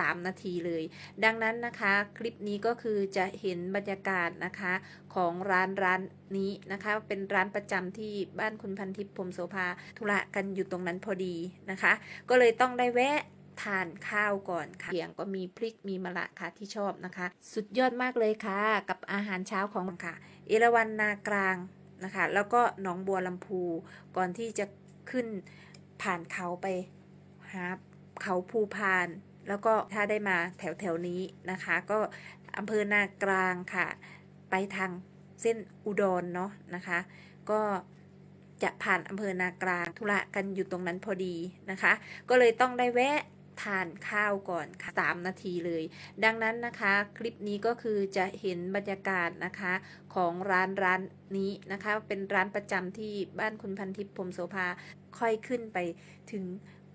3 นาทีเลย ดังนั้นนะคะคลิปนี้ก็คือจะเห็นบรรยากาศนะคะของร้านร้านนี้นะคะ เป็นร้านประจำที่บ้านคุณพันทิพย์พรมโสภาธุระกันอยู่ตรงนั้นพอดีนะคะ ก็เลยต้องได้แวะทานข้าวก่อนค่ะเสียงก็มีพริกมีมะระค่ะที่ชอบนะคะ สุดยอดมากเลยค่ะ กับอาหารเช้าของค่ะ เอราวันนากลางนะคะ แล้วก็หนองบัวลำพูก่อนที่จะขึ้นผ่านเขาไปหาเขาภูพาน แล้วก็ถ้าได้มาแถวแถวนี้นะคะ ก็อำเภอนากลางค่ะ ไปทางเส้นอุดรเนาะนะคะ ก็จะผ่านอำเภอนากลางธุระกันอยู่ตรงนั้นพอดีนะคะ ก็เลยต้องได้แวะทานข้าวก่อนค่ะ3นาทีเลย ดังนั้นนะคะ คลิปนี้ก็คือจะเห็นบรรยากาศนะคะของร้านร้านนี้นะคะ เป็นร้านประจำที่บ้านคุณพันทิพย์พรมโสภาค่อยขึ้นไปถึง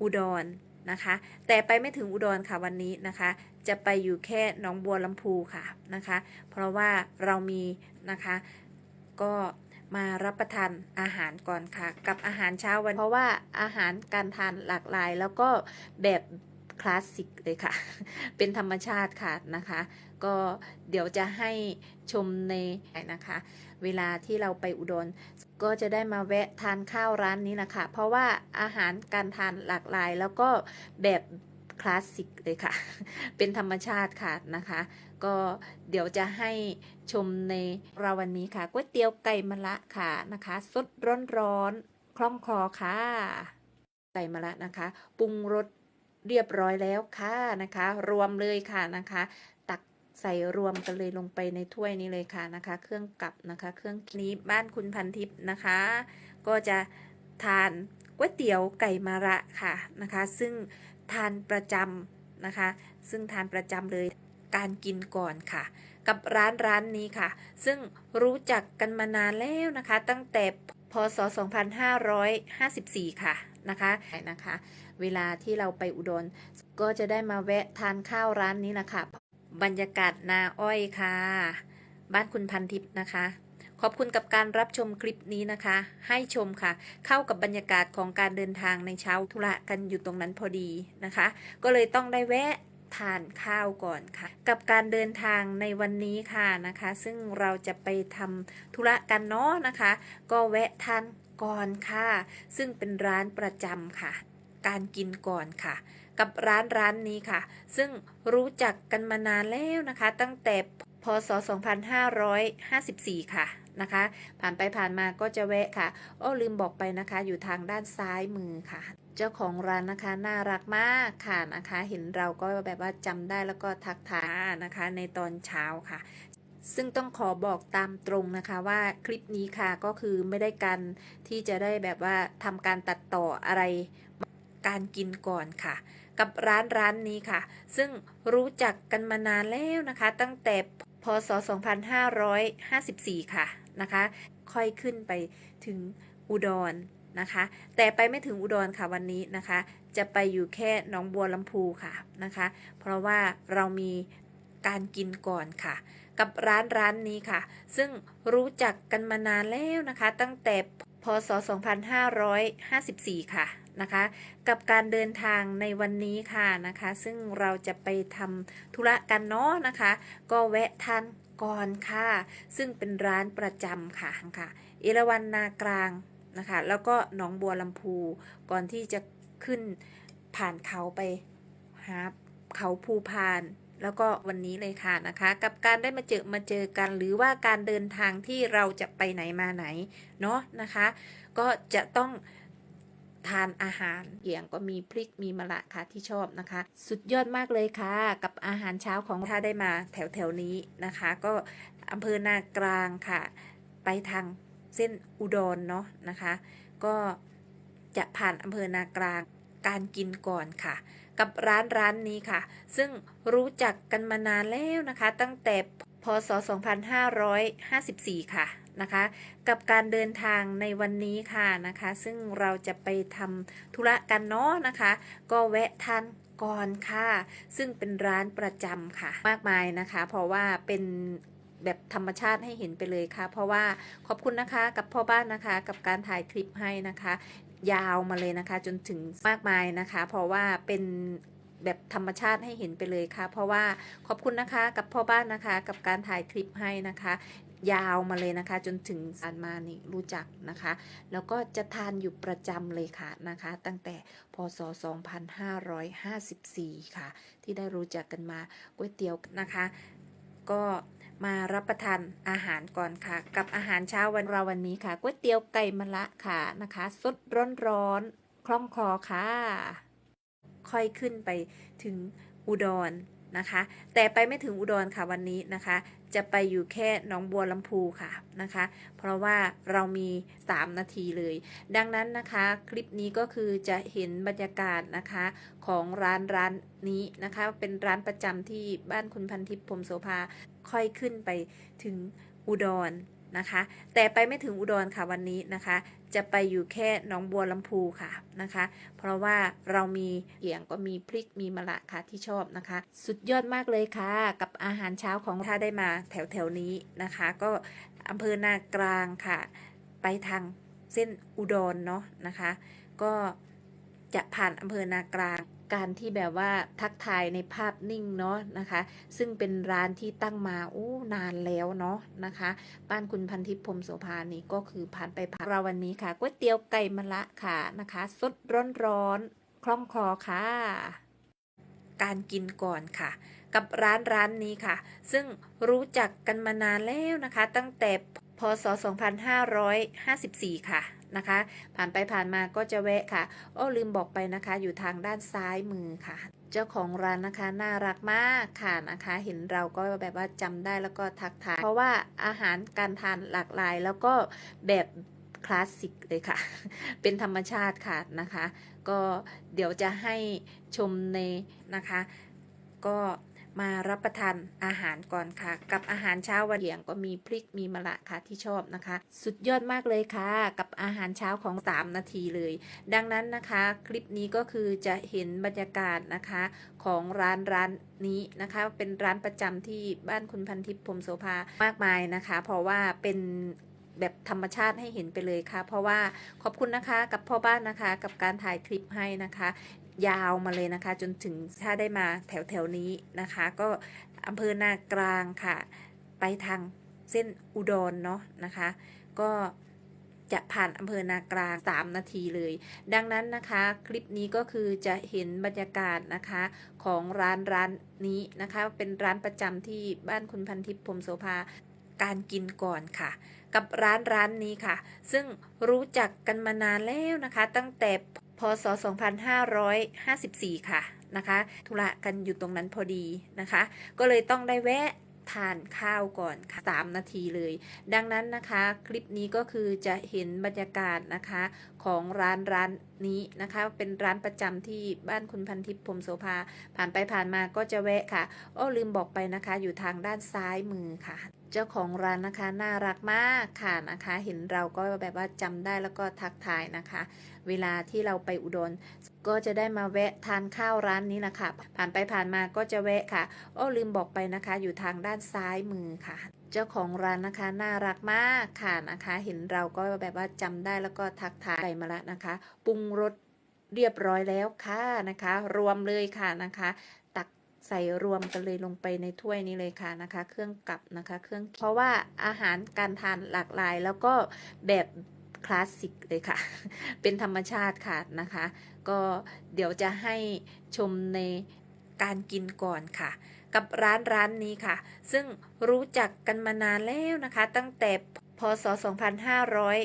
อุดร นะคะ แต่ไปไม่ถึงอุดรค่ะวันนี้นะคะ จะไปอยู่แค่หนองบัวลำพูค่ะนะคะ เพราะว่าเรามีนะคะก็มารับประทานอาหารก่อนค่ะ กับอาหารเช้าวัน เพราะว่าอาหารการทานหลากหลาย แล้วก็แบบ คลาสสิกเลยค่ะ เป็นธรรมชาติค่ะนะคะ ก็เดี๋ยวจะให้ชมในนะคะ เวลาที่เราไปอุดรก็จะได้มาแวะทานข้าวร้านนี้นะคะ เพราะว่าอาหารการทานหลากหลายแล้วก็แบบคลาสสิกเลยค่ะ เป็นธรรมชาติค่ะนะคะ ก็เดี๋ยวจะให้ชมในเราวันนี้ค่ะก๋วยเตี๋ยวไก่มะละค่ะนะคะ สดร้อนๆคล่องคอค่ะ ไก่มะละนะคะ ปรุงรส เรียบร้อยแล้วค่ะนะคะ รวมเลยค่ะนะคะ ตักใส่รวมกันเลยลงไปในถ้วยนี้เลยค่ะนะคะ เครื่องกับนะคะ เครื่องนี้บ้านคุณพันทิพย์นะคะ ก็จะทานก๋วยเตี๋ยวไก่มะระค่ะนะคะ ซึ่งทานประจำนะคะ ซึ่งทานประจำเลยการกินก่อนค่ะ กับร้านร้านนี้ค่ะ ซึ่งรู้จักกันมานานแล้วนะคะ ตั้งแต่พศ 2554 ค่ะนะคะนะคะ เวลาที่เราไปอุดร ก็จะได้มาแวะทานข้าวร้านนี้แหละคะ บรรยากาศนาอ้อยค่ะ บ้านคุณพันทิพย์นะคะ ขอบคุณกับการรับชมคลิปนี้นะคะ ให้ชมค่ะ เข้ากับบรรยากาศของการเดินทางในเช้าธุระกันอยู่ตรงนั้นพอดีนะคะ ก็เลยต้องได้แวะทานข้าวก่อนค่ะ กับการเดินทางในวันนี้ค่ะนะคะ ซึ่งเราจะไปทำธุระกันเนาะนะคะ ก็แวะทานก่อนค่ะ ซึ่งเป็นร้านประจำค่ะ การกินก่อนค่ะ กับร้านร้านนี้ค่ะ ซึ่งรู้จักกันมานานแล้วนะคะ ตั้งแต่พศ 2554 ค่ะนะคะ ผ่านไปผ่านมาก็จะแวะค่ะอ้อลืมบอกไปนะคะ อยู่ทางด้านซ้ายมือค่ะ เจ้าของร้านนะคะน่ารักมากค่ะนะคะ เห็นเราก็แบบว่าจำได้แล้วก็ทักทายนะคะ ในตอนเช้าค่ะซึ่งต้องขอบอกตามตรงนะคะว่าคลิปนี้ค่ะก็คือไม่ได้การที่จะได้แบบว่าทำการตัดต่ออะไร การกินก่อนค่ะ กับร้านร้านนี้ค่ะ ซึ่งรู้จักกันมานานแล้วนะคะ ตั้งแต่พศ 2554 ค่ะนะคะ ค่อยขึ้นไปถึงอุดรนะคะ แต่ไปไม่ถึงอุดรค่ะวันนี้นะคะ จะไปอยู่แค่หนองบัวลำพูค่ะนะคะ เพราะว่าเรามีการกินก่อนค่ะ กับร้านร้านนี้ค่ะ ซึ่งรู้จักกันมานานแล้วนะคะ ตั้งแต่พศ 2554 ค่ะ นะคะ กับการเดินทางในวันนี้ค่ะนะคะ ซึ่งเราจะไปทำธุระกันเนาะนะคะ ก็แวะทานก่อนค่ะ ซึ่งเป็นร้านประจำค่ะค่ะเอราวันนากลางนะคะ แล้วก็หนองบัวลำพูก่อนที่จะขึ้นผ่านเขาไปหาเขาภูพานแล้วก็วันนี้เลยค่ะนะคะ กับการได้มาเจอมาเจอกันหรือว่าการเดินทางที่เราจะไปไหนมาไหนเนาะนะคะ ก็จะต้อง ทานอาหารเกี่ยงก็มีพริกมีมะระค่ะที่ชอบนะคะ สุดยอดมากเลยค่ะ กับอาหารเช้าของถ้าได้มาแถวแถวนี้นะคะ ก็อำเภอนากลางค่ะ ไปทางเส้นอุดรเนาะนะคะ ก็จะผ่านอำเภอนากลางการกินก่อนค่ะ กับร้านร้านนี้ค่ะ ซึ่งรู้จักกันมานานแล้วนะคะ ตั้งแต่พศ 2554 ค่ะ นะคะ กับการเดินทางในวันนี้ค่ะนะคะ ซึ่งเราจะไปทำธุระกันเนาะนะคะ ก็แวะทานก่อนค่ะ ซึ่งเป็นร้านประจำค่ะ มากมายนะคะ เพราะว่าเป็นแบบธรรมชาติให้เห็นไปเลยค่ะ เพราะว่าขอบคุณนะคะกับพ่อบ้านนะคะ กับการถ่ายคลิปให้นะคะ ยาวมาเลยนะคะ จนถึงมากมายนะคะ เพราะว่าเป็นแบบธรรมชาติให้เห็นไปเลยค่ะ เพราะว่าขอบคุณนะคะกับพ่อบ้านนะคะ กับการถ่ายคลิปให้นะคะ ยาวมาเลยนะคะ จนถึงอันมานี่รู้จักนะคะ แล้วก็จะทานอยู่ประจำเลยค่ะนะคะ ตั้งแต่พศ 2554 ค่ะ ที่ได้รู้จักกันมาก๋วยเตี๋ยวนะคะ ก็มารับประทานอาหารก่อนค่ะ กับอาหารเช้าวันเราวันนี้ค่ะก๋วยเตี๋ยวไก่มะละค่ะนะคะสดร้อนๆคล่องคอค่ะ ค่อยขึ้นไปถึงอุดร นะคะ แต่ไปไม่ถึงอุดรค่ะวันนี้นะคะ จะไปอยู่แค่หนองบัวลำพูค่ะนะคะ เพราะว่าเรามี 3 นาทีเลย ดังนั้นนะคะ คลิปนี้ก็คือจะเห็นบรรยากาศนะคะของร้านร้านนี้นะคะ เป็นร้านประจำที่บ้านคุณพันทิพย์พรมโสภาค่อยขึ้นไปถึงอุดร นะคะ แต่ไปไม่ถึงอุดรค่ะวันนี้นะคะ จะไปอยู่แค่หนองบัวลำพูค่ะนะคะ เพราะว่าเรามีเหียงก็มีพริกมีมะระค่ะที่ชอบนะคะ สุดยอดมากเลยค่ะ กับอาหารเช้าของถ้าได้มาแถวแถวนี้นะคะ ก็อำเภอนากลางค่ะ ไปทางเส้นอุดรเนาะนะคะ ก็ จะผ่านอำเภอนากลาง การที่แบบว่าทักทายในภาพนิ่งเนาะนะคะ ซึ่งเป็นร้านที่ตั้งมาโอ้นานแล้วเนาะนะคะ บ้านคุณพันทิพย์พรมโสภานี่ก็คือผ่านไปผ่านเราวันนี้ค่ะก๋วยเตี๋ยวไก่มะละค่ะนะคะสดร้อนๆคล่องคอค่ะ การกินก่อนค่ะกับร้านร้านนี้ค่ะ ซึ่งรู้จักกันมานานแล้วนะคะ ตั้งแต่พศ 2554 ค่ะ นะคะ ผ่านไปผ่านมาก็จะแวะค่ะอ้อลืมบอกไปนะคะ อยู่ทางด้านซ้ายมือค่ะ เจ้าของร้านนะคะน่ารักมากค่ะนะคะ เห็นเราก็แบบว่าจำได้แล้วก็ทักทายเพราะว่าอาหารการทานหลากหลาย แล้วก็แบบคลาสสิกเลยค่ะ เป็นธรรมชาติค่ะนะคะ ก็เดี๋ยวจะให้ชมในนะคะ ก็ มารับประทานอาหารก่อนค่ะ กับอาหารเช้าวันเหียงก็มีพริกมีมะระค่ะที่ชอบนะคะ สุดยอดมากเลยค่ะ กับอาหารเช้าของ 3 นาทีเลย ดังนั้นนะคะ คลิปนี้ก็คือจะเห็นบรรยากาศนะคะของร้านร้านนี้นะคะ เป็นร้านประจำที่บ้านคุณพันทิพย์พรมโสภามากมายนะคะ เพราะว่าเป็นแบบธรรมชาติให้เห็นไปเลยค่ะ เพราะว่าขอบคุณนะคะกับพ่อบ้านนะคะ กับการถ่ายคลิปให้นะคะ ยาวมาเลยนะคะ จนถึงถ้าได้มาแถวแถวนี้นะคะ ก็อำเภอนากลางค่ะ ไปทางเส้นอุดรเนาะนะคะ ก็จะผ่านอำเภอนากลาง 3 นาทีเลย ดังนั้นนะคะ คลิปนี้ก็คือจะเห็นบรรยากาศนะคะของร้านร้านนี้นะคะ เป็นร้านประจำที่บ้านคุณพันทิพย์พรมโสภาการกินก่อนค่ะ กับร้านร้านนี้ค่ะ ซึ่งรู้จักกันมานานแล้วนะคะ ตั้งแต่ พศ 2554 ค่ะนะคะธุระกันอยู่ตรงนั้นพอดีนะคะ ก็เลยต้องได้แวะทานข้าวก่อนค่ะ3นาทีเลย ดังนั้นนะคะ คลิปนี้ก็คือจะเห็นบรรยากาศนะคะของร้านร้านนี้นะคะ เป็นร้านประจำที่บ้านคุณพันทิพย์พรมโสภาผ่านไปผ่านมาก็จะแวะค่ะอ้อลืมบอกไปนะคะ อยู่ทางด้านซ้ายมือค่ะ เจ้าของร้านนะคะน่ารักมากค่ะนะคะ เห็นเราก็แบบว่าจำได้แล้วก็ทักทายนะคะ เวลาที่เราไปอุดรก็จะได้มาแวะทานข้าวร้านนี้นะคะผ่านไปผ่านมาก็จะแวะค่ะอ้อลืมบอกไปนะคะ อยู่ทางด้านซ้ายมือค่ะ เจ้าของร้านนะคะน่ารักมากค่ะนะคะ เห็นเราก็แบบว่าจำได้แล้วก็ทักทายไก่มาแล้วนะคะ ปรุงรสเรียบร้อยแล้วค่ะนะคะ รวมเลยค่ะนะคะ ใส่รวมกันเลยลงไปในถ้วยนี้เลยค่ะนะคะ เครื่องกลับนะคะ เครื่องเพราะว่าอาหารการทานหลากหลาย แล้วก็แบบคลาสสิกเลยค่ะ เป็นธรรมชาติค่ะนะคะ ก็เดี๋ยวจะให้ชมในการกินก่อนค่ะ กับร้านร้านนี้ค่ะ ซึ่งรู้จักกันมานานแล้วนะคะ ตั้งแต่พศ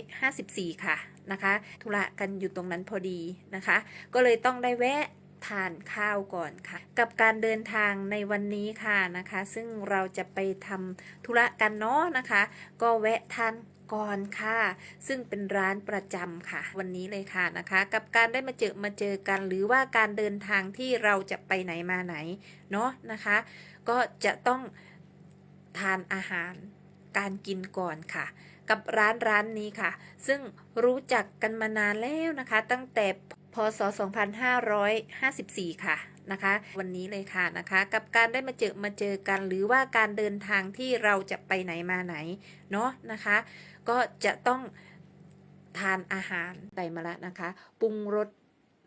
2554 ค่ะนะคะ ธุระกันอยู่ตรงนั้นพอดีนะคะ ก็เลยต้องได้แวะ ทานข้าวก่อนค่ะ กับการเดินทางในวันนี้ค่ะนะคะ ซึ่งเราจะไปทำธุระกันเนาะนะคะ ก็แวะทานก่อนค่ะ ซึ่งเป็นร้านประจำค่ะ วันนี้เลยค่ะนะคะ กับการได้มาเจอมาเจอกัน หรือว่าการเดินทางที่เราจะไปไหนมาไหนเนาะนะคะ ก็จะต้องทานอาหารการกินก่อนค่ะ กับร้านร้านนี้ค่ะ ซึ่งรู้จักกันมานานแล้วนะคะ ตั้งแต่ พศ 2554 ค่ะนะคะ วันนี้เลยค่ะนะคะ กับการได้มาเจอมาเจอกันหรือว่าการเดินทางที่เราจะไปไหนมาไหนเนาะนะคะ ก็จะต้องทานอาหารไก่มาแล้วนะคะ ปรุงรส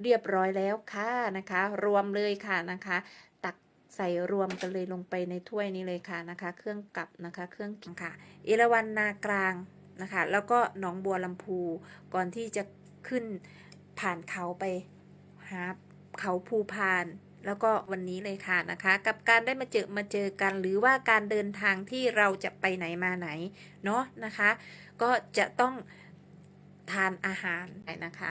เรียบร้อยแล้วค่ะนะคะ รวมเลยค่ะนะคะ ตักใส่รวมกันเลยลงไปในถ้วยนี้เลยค่ะนะคะ เครื่องกลับนะคะ เครื่องกินค่ะเอราวันนากลางนะคะ แล้วก็หนองบัวลำพูก่อนที่จะขึ้น ผ่านเขาไปหาเขาภูพาน แล้วก็วันนี้เลยค่ะนะคะ กับการได้มาเจอมาเจอกันหรือว่าการเดินทางที่เราจะไปไหนมาไหนเนาะนะคะ ก็จะต้องทานอาหารนะคะ